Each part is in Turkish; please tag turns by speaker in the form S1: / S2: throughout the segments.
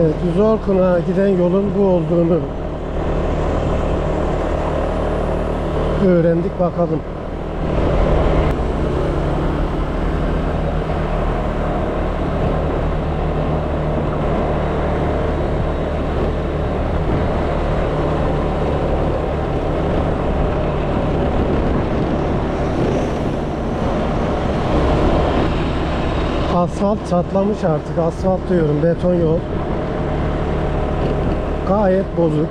S1: Evet, Zorkun'a giden yolun bu olduğunu öğrendik bakalım. Asfalt çatlamış artık. Asfalt diyorum, beton yol. Gayet bozuk.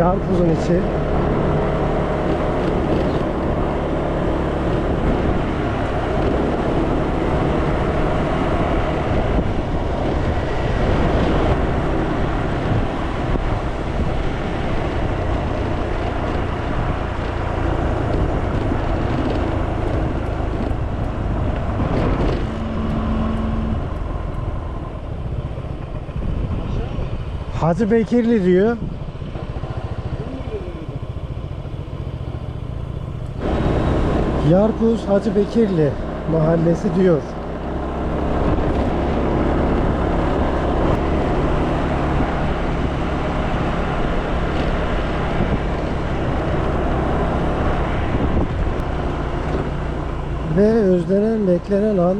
S1: Yarpuzun içi. Hacı Bekirli diyor. Yarpuz Hacı Bekirli mahallesi diyor. Ve özlenen beklenen an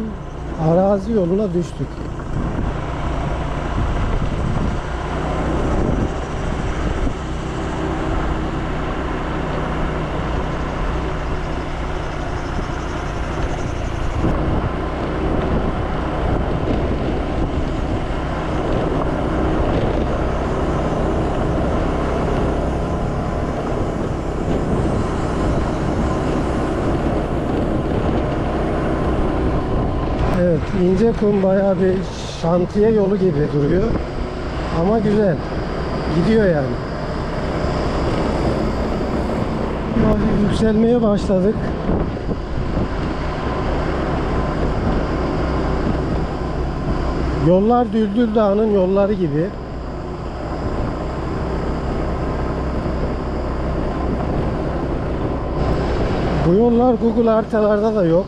S1: arazi yoluna düştük. Evet, ince kum bayağı bir şantiye yolu gibi duruyor. Ama güzel. Gidiyor yani. Hafif yükselmeye başladık. Yollar Düldül Dağı'nın yolları gibi. Bu yollar Google haritalarda da yok.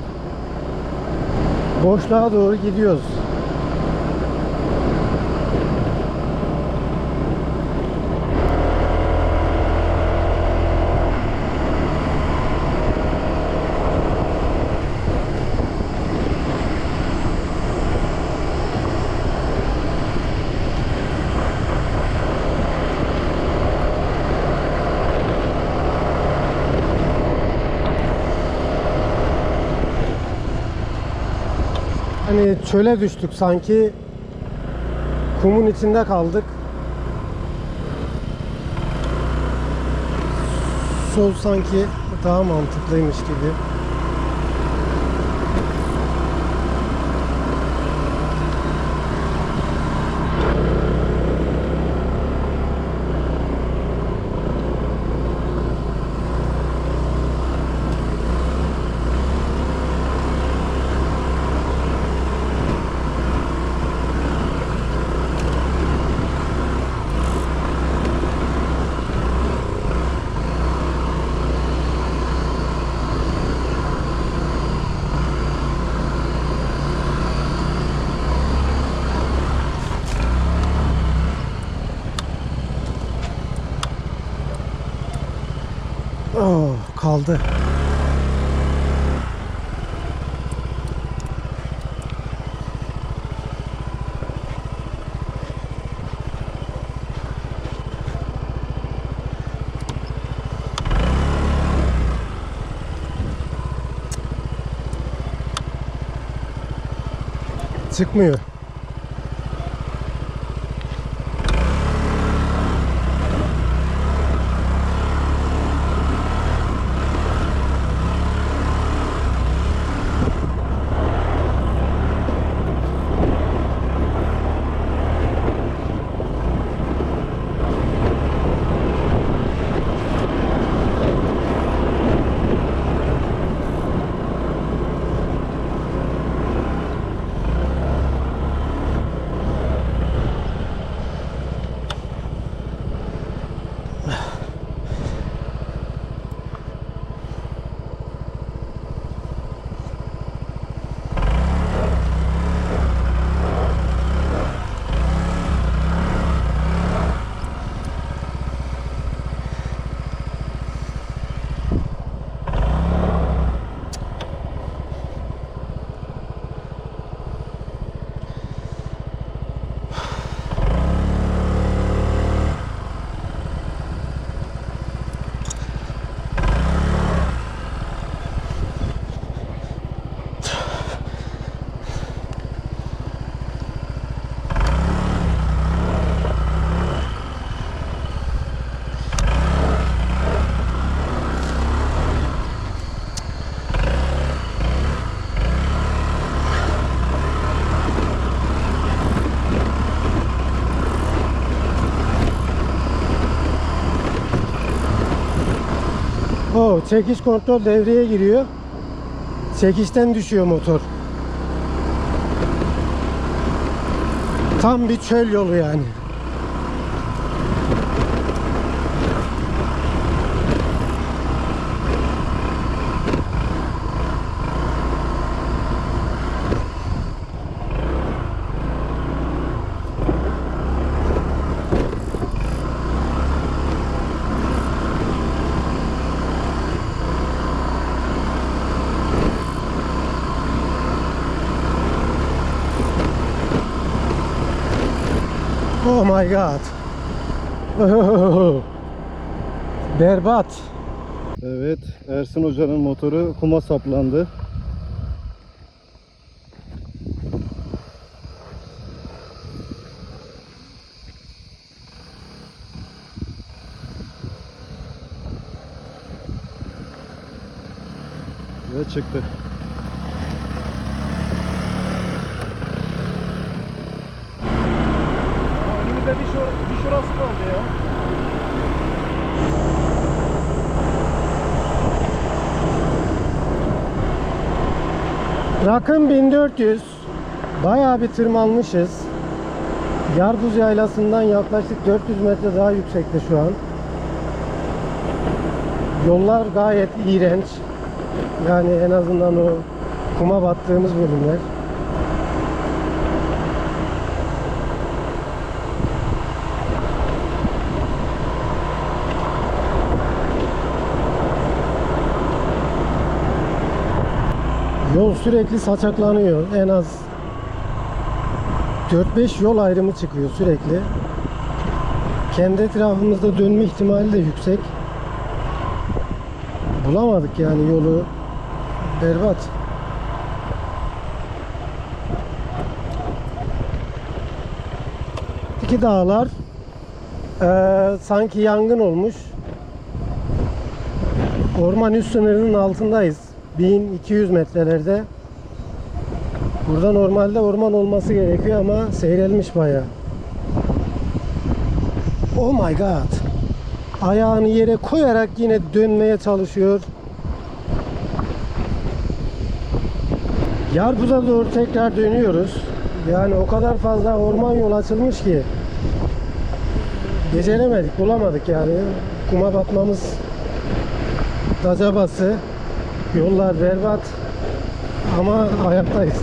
S1: Boşluğa doğru gidiyoruz. Hani çöle düştük sanki. Kumun içinde kaldık. Sol sanki daha mantıklıymış gibi. Oh, kaldı. Çıkmıyor. O çekiş kontrol devreye giriyor. Çekişten düşüyor motor. Tam bir çöl yolu yani. Oh my god. Berbat.
S2: Evet, Ersin Hoca'nın motoru kuma saplandı. Ve çıktı.
S3: Önümüzde bir, şur bir şurası kaldı ya.
S1: Rakım 1400. Bayağı bir tırmanmışız. Yarbuz yaylasından yaklaşık 400 metre daha yüksekte şu an. Yollar gayet iğrenç. Yani en azından o kuma battığımız bölümler. Yol sürekli saçaklanıyor. En az 4-5 yol ayrımı çıkıyor sürekli. Kendi etrafımızda dönme ihtimali de yüksek. Bulamadık yani yolu. Berbat. İki dağlar eee, sanki yangın olmuş. Orman üst sınırının altındayız. 1200 metrelerde. Burada normalde orman olması gerekiyor ama seyrelmiş bayağı. Oh my god. Ayağını yere koyarak yine dönmeye çalışıyor. Yarpuz'a doğru tekrar dönüyoruz. Yani o kadar fazla orman yol açılmış ki. Beceremedik, bulamadık yani. Kuma batmamız Dacabası. Yollar berbat ama ayaktayız.